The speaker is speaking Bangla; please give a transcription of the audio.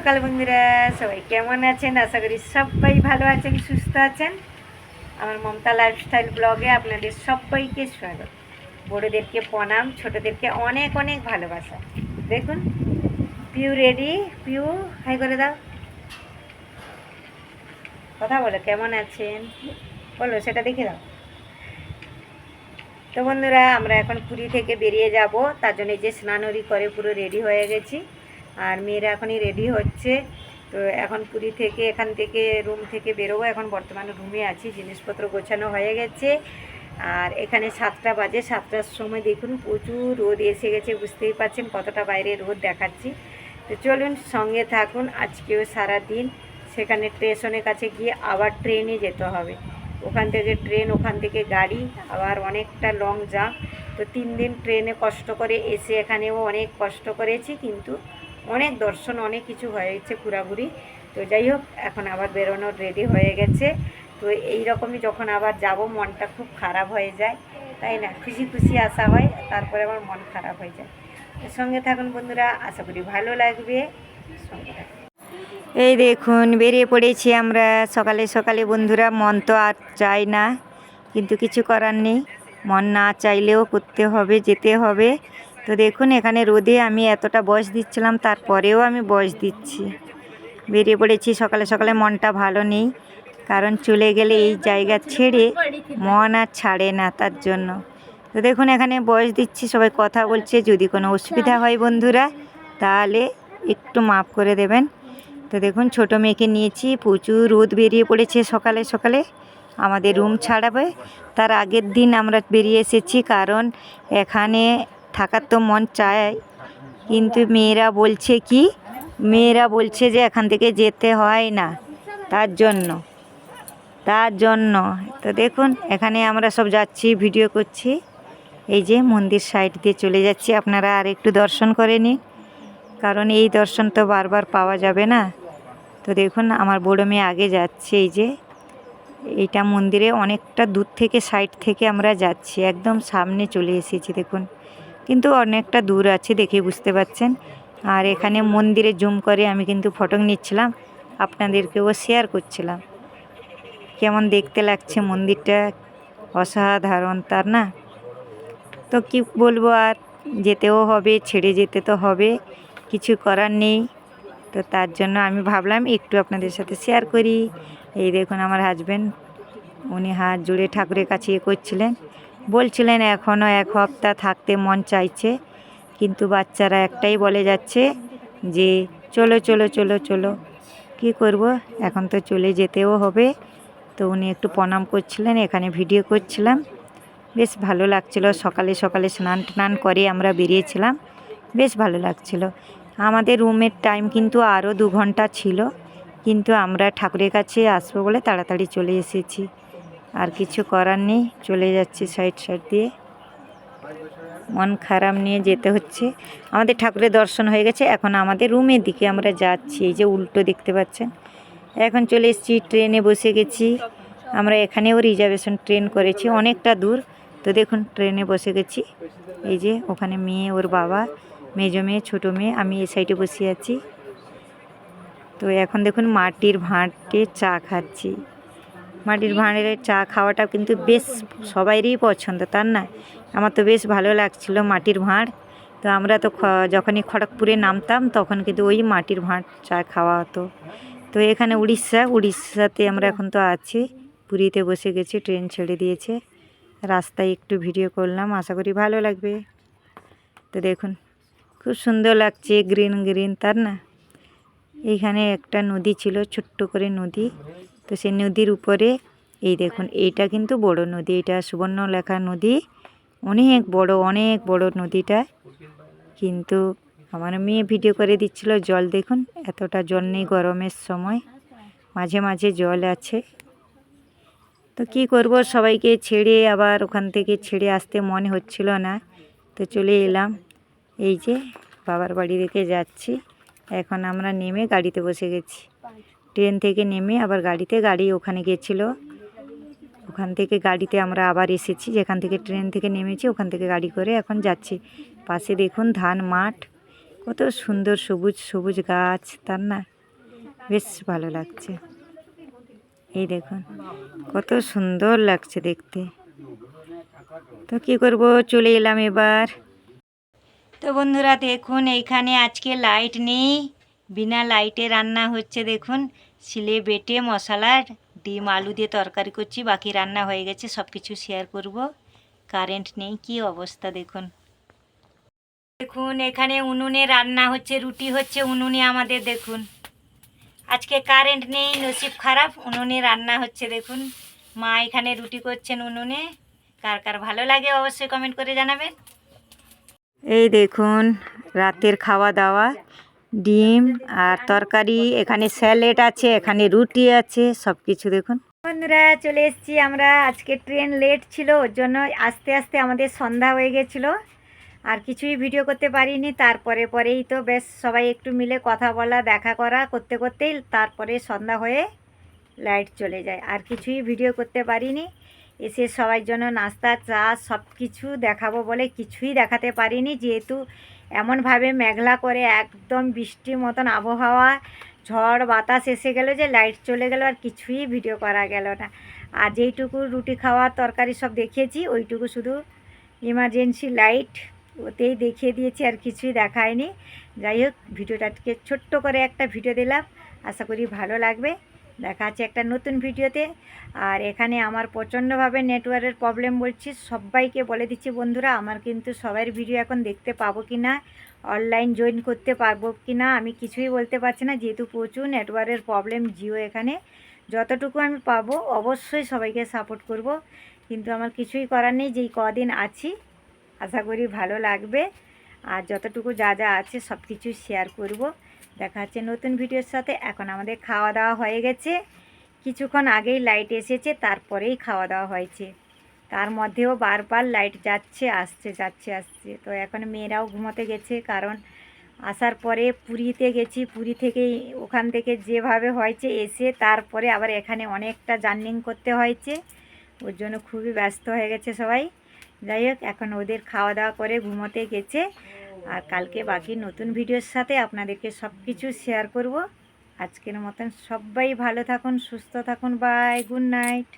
সকাল বন্ধুরা, সবাই কেমন আছেন? আশা করি সবাই ভালো আছেন, সুস্থ আছেন। আমার মমতা লাইফস্টাইল ব্লগে আপনাদের সবাইকে স্বাগত। বড়োদেরকে প্রণাম, ছোটোদেরকে অনেক অনেক ভালোবাসা। দেখুন পিউ রেডি পিউ হাই করে দাও। কথা বলো, কেমন আছেন? বলো, সেটা দেখে দাও। তো বন্ধুরা, আমরা এখন পুরী থেকে বেরিয়ে যাব। তার জন্য যে স্নানরি করে পুরো রেডি হয়ে গেছি। আর মেয়েরা এখনই রেডি হচ্ছে। তো এখন পুরী থেকে, এখান থেকে রুম থেকে বেরোবো। এখন বর্তমানে রুমে আছি, জিনিসপত্র গোছানো হয়ে গেছে। আর এখানে সাতটা বাজে, সাতটার সময় দেখুন প্রচুর রোদ এসে গেছে, বুঝতেই পারছেন কতটা বাইরে রোদ দেখাচ্ছি। তো চলুন সঙ্গে থাকুন, আজকেও সারা দিন সেখানে স্টেশনের কাছে গিয়ে আবার ট্রেনে যেতে হবে। ওখান থেকে ট্রেন, ওখান থেকে গাড়ি, আবার অনেকটা লং জাম তো তিন দিন ট্রেনে কষ্ট করে এসে এখানেও অনেক কষ্ট করেছি, কিন্তু অনেক দর্শন, অনেক কিছু হয়েছে ঘোরাঘুরি। তো যাই হোক, এখন আবার বেরোনোর রেডি হয়ে গেছে। তো এই রকমই যখন আবার যাব, মনটা খুব খারাপ হয়ে যায়। তাই না? খুশি খুশি আসা হয়, তারপরে আমার মন খারাপ হয়ে যায়। সঙ্গে থাকুন বন্ধুরা, আশা করি ভালো লাগবে। সঙ্গে এই দেখুন, বেরিয়ে পড়েছি আমরা সকালে সকালে বন্ধুরা, মন তো আর চাই না। কিন্তু কিছু করার নেই। মন না চাইলেও করতে হবে, যেতে হবে। তো দেখুন, এখানে রোদে আমি এতটা বয়স দিচ্ছিলাম, তারপরেও আমি বয়স দিচ্ছি। বেরিয়ে পড়েছি, সকালে সকালে মনটা ভালো নেই, কারণ চলে গেলে এই জায়গা ছেড়ে মন আর ছাড়ে না তার জন্য। তো দেখুন, এখানে বয়স দিচ্ছি, সবাই কথা বলছে, যদি কোনো অসুবিধা হয় বন্ধুরা, তাহলে একটু মাফ করে দেবেন। তো দেখুন, ছোট মেয়েকে নিয়েছি, প্রচুর রোদ বেরিয়ে পড়েছে সকালে সকালে, আমাদের রুম ছাড়াবে। তার আগের দিন আমরা বেরিয়ে এসেছি, কারণ এখানে থাকার তো মন চায়। কিন্তু মেয়েরা বলছে কি? মেয়েরা বলছে যে এখান থেকে যেতে হয় না। তার জন্য। তার জন্য। তো দেখুন, এখানে আমরা সব যাচ্ছি, ভিডিও করছি। এই যে মন্দির সাইড দিয়ে চলে যাচ্ছি। আপনারা আর একটু দর্শন করে নিন। কারণ এই দর্শন তো বারবার পাওয়া যাবে না। তো দেখুন, আমার বড় মেয়ে আগে যাচ্ছে। এই যে এইটা মন্দিরে অনেকটা দূর থেকে, সাইড থেকে আমরা যাচ্ছি। একদম সামনে চলে এসেছি, দেখুন। কিন্তু অনেকটা দূর আছে দেখে বুঝতে পাচ্ছেন। আর এখানে মন্দিরে জুম করে আমি কিন্তু ফটো নিচ্ছিলাম, আপনাদেরকেও শেয়ার করছিলাম। কেমন দেখতে লাগছে মন্দিরটা? অসাধারণ, তার না? তো কি বলব আর, যেতেও হবে, ছেড়ে যেতে তো হবে, কিছু করার নেই। তো তার জন্য আমি ভাবলাম একটু আপনাদের সাথে শেয়ার করি। এই দেখুন আমার হাজব্যান্ড উনি হাত জুড়ে ঠাকুরের কাছে ইয়ে করছিলেন। বলছিলেন এখনও এক হপ্তাহ থাকতে মন চাইছে। কিন্তু বাচ্চারা একটাই বলে যাচ্ছে যে, চলো চলো চলো চলো। কি করব? এখন তো চলে যেতেও হবে। তো উনি একটু প্রণাম করছিলেন, এখানে ভিডিও করছিলাম। বেশ ভালো লাগছিল, সকালে সকালে স্নান টান করে আমরা বেরিয়েছিলাম। বেশ ভালো লাগছিল। আমাদের রুমের টাইম কিন্তু আরও দু ঘণ্টা ছিল, কিন্তু আমরা ঠাকুরের কাছে আসব বলে তাড়াতাড়ি চলে এসেছি। আর কিছু করার নেই, চলে যাচ্ছি সাইড সাইড দিয়ে। মন খারাপ নিয়ে যেতে হচ্ছে। আমাদের ঠাকুরের দর্শন হয়ে গেছে। এখন আমাদের রুমের দিকে আমরা যাচ্ছি। এই যে উল্টো দেখতে পাচ্ছেন। এখন চলে এসেছি, ট্রেনে বসে গেছি। আমরা এখানেও রিজার্ভেশন ট্রেন করেছি, অনেকটা দূর। তো দেখুন, ট্রেনে বসে গেছি। এই যে ওখানে মেয়ে, ওর বাবা, মেজো মেয়ে, ছোটো মেয়ে, আমি এই সাইডে বসে আছি। তো এখন দেখুন, মাটির ভাঁটে চা খাচ্ছি। মাটির ভাঁড়ের চা খাওয়াটা কিন্তু বেশ সবাইরই পছন্দ, তার না? আমার তো বেশ ভালো লাগছিল মাটির ভাঁড়। তো আমরা তো যখনই খড়গপুরে নামতাম তখন কিন্তু ওই মাটির ভাঁড় চা খাওয়া হতো। তো এখানে উড়িষ্যা, উড়িষ্যাতে আমরা এখন তো আছি। পুরীতে বসে গেছি, ট্রেন ছেড়ে দিয়েছে। রাস্তায় একটু ভিডিও করলাম, আশা করি ভালো লাগবে। তো দেখুন, খুব সুন্দর লাগছে, গ্রিন গ্রিন, তার না? এইখানে একটা নদী ছিল, ছোট্ট করে নদী। তো সেই নদীর উপরে, এই দেখুন, এইটা কিন্তু বড় নদী, এটা সুবর্ণলেখা নদী, অনেক বড় অনেক বড় নদীটা। কিন্তু আমার মেয়ে ভিডিও করে দিচ্ছিল, জল দেখুন, এতটা জল নেই গরমের সময়, মাঝে মাঝে জল আছে। তো কি করব, সবাইকে ছেড়ে আবার ওখান থেকে ছেড়ে আসতে মনে হচ্ছিল না। তো চলে এলাম, এই যে বাবার বাড়ি রেখে যাচ্ছি, এখন আমরা নেমে গাড়িতে বসে গেছি। ট্রেন থেকে নেমে আবার গাড়িতে গাড়ি ওখানে গেছিল। ওখান থেকে গাড়িতে আমরা আবার এসেছি, যেখান থেকে ট্রেন থেকে নেমেছি ওখান থেকে গাড়ি করে এখন যাচ্ছি। পাশে দেখুন ধান মাঠ, কত সুন্দর সবুজ সবুজ গাছ, তার না? বেশ ভালো লাগছে। এই দেখুন, কত সুন্দর লাগছে দেখতে। তো কি করব, চলে এলাম এবার। তো বন্ধুরা দেখুন এইখানে আজকে লাইট নেই, বিনা লাইটে রান্না হচ্ছে দেখুন। সিলে বেটে মশলা ডিম, আলু দিয়ে তরকারি করছি, বাকি রান্না হয়ে গেছে সব কিছু শেয়ার করব। কারেন্ট নেই, কি অবস্থা দেখুন। দেখুন, এখানে উনুনে রান্না হচ্ছে, রুটি হচ্ছে, উনুনে আমাদের দেখুন। আজকে কারেন্ট নেই, নসিব খারাপ, উনুনে রান্না হচ্ছে দেখুন। মা এখানে রুটি করছেন উনুনে। কার কার ভালো লাগে অবশ্যই কমেন্ট করে জানাবেন। এই দেখুন, রাতের খাওয়া দাওয়া। ডিম আর তরকারি, এখানে স্যালেড আছে, এখানে রুটি আছে সব কিছু দেখুন। বন্ধুরা, চলে এসেছি আমরা। আজকে ট্রেন লেট ছিল, ওর জন্য আস্তে আস্তে আমাদের সন্ধ্যা হয়ে গেছিল। আর কিছুই ভিডিও করতে পারিনি, তারপরে পরেই তো বেশ সবাই একটু মিলে কথা বলা, দেখা করা করতে করতেই তারপরে সন্ধ্যা হয়ে লাইট চলে যায়। আর কিছুই ভিডিও করতে পারিনি, এসে সবার জন্য নাস্তা, চা সব কিছু দেখাবো বলে কিছুই দেখাতে পারিনি, যেহেতু এমনভাবে মেঘলা করে একদম বৃষ্টির মতন আবহাওয়া, ঝড়, বাতাস এসে গেল যে লাইট চলে গেল আর কিছুই ভিডিও করা গেল না। আর যেইটুকু রুটি খাওয়া তরকারি সব দেখিয়েছি, ওইটুকু শুধু ইমার্জেন্সি লাইট ওতেই দেখিয়ে দিয়েছি, আর কিছুই দেখায়নি। যাই হোক, ভিডিওটাকে ছোট্ট করে একটা ভিডিও দিলাম। আশা করি ভালো লাগবে। দেখা আছে একটা নতুন ভিডিওতে। আর এখানে আমার প্রচণ্ডভাবে নেটওয়ার্কের প্রবলেম বলছি, সবাইকে বলে দিচ্ছি বন্ধুরা, আমার কিন্তু সবার ভিডিও এখন দেখতে পাবো কি না অনলাইন জয়েন করতে পারব কি না, আমি কিছুই বলতে পারছি না, যেহেতু প্রচুর নেটওয়ার্কের প্রবলেম জিও এখানে। যতটুকু আমি পাবো, অবশ্যই সবাইকে সাপোর্ট করব, কিন্তু আমার কিছুই করার নেই, যেই কদিন আছি, আশা করি ভালো লাগবে। আর যতটুকু যা যা আছে সব কিছু শেয়ার করব। দেখা হচ্ছে নতুন ভিডিওর সাথে। এখন আমাদের খাওয়া দাওয়া হয়ে গেছে। কিছুক্ষণ আগেই লাইট এসেছে, তারপরেই খাওয়া দাওয়া হয়েছে। তার মধ্যেও বারবার লাইট যাচ্ছে, আসছে যাচ্ছে, আসছে। তো এখন মেয়েরাও ঘুমোতে গেছে, কারণ আসার পরে পুরীতে গেছি। পুরী থেকেই ওখান থেকে যেভাবে হয়েছে এসে তারপরে আবার এখানে অনেকটা জার্নিং করতে হয়েছে। ওর জন্য খুবই ব্যস্ত হয়ে গেছে সবাই। যাই হোক, এখন ওদের খাওয়া দাওয়া করে ঘুমোতে গেছে। আর কালকে বাকি নতুন ভিডিওর সাথে আপনাদেরকে সব কিছু শেয়ার করব। আজকের মতন সবাই ভালো থাকুন, সুস্থ থাকুন বাই গুড নাইট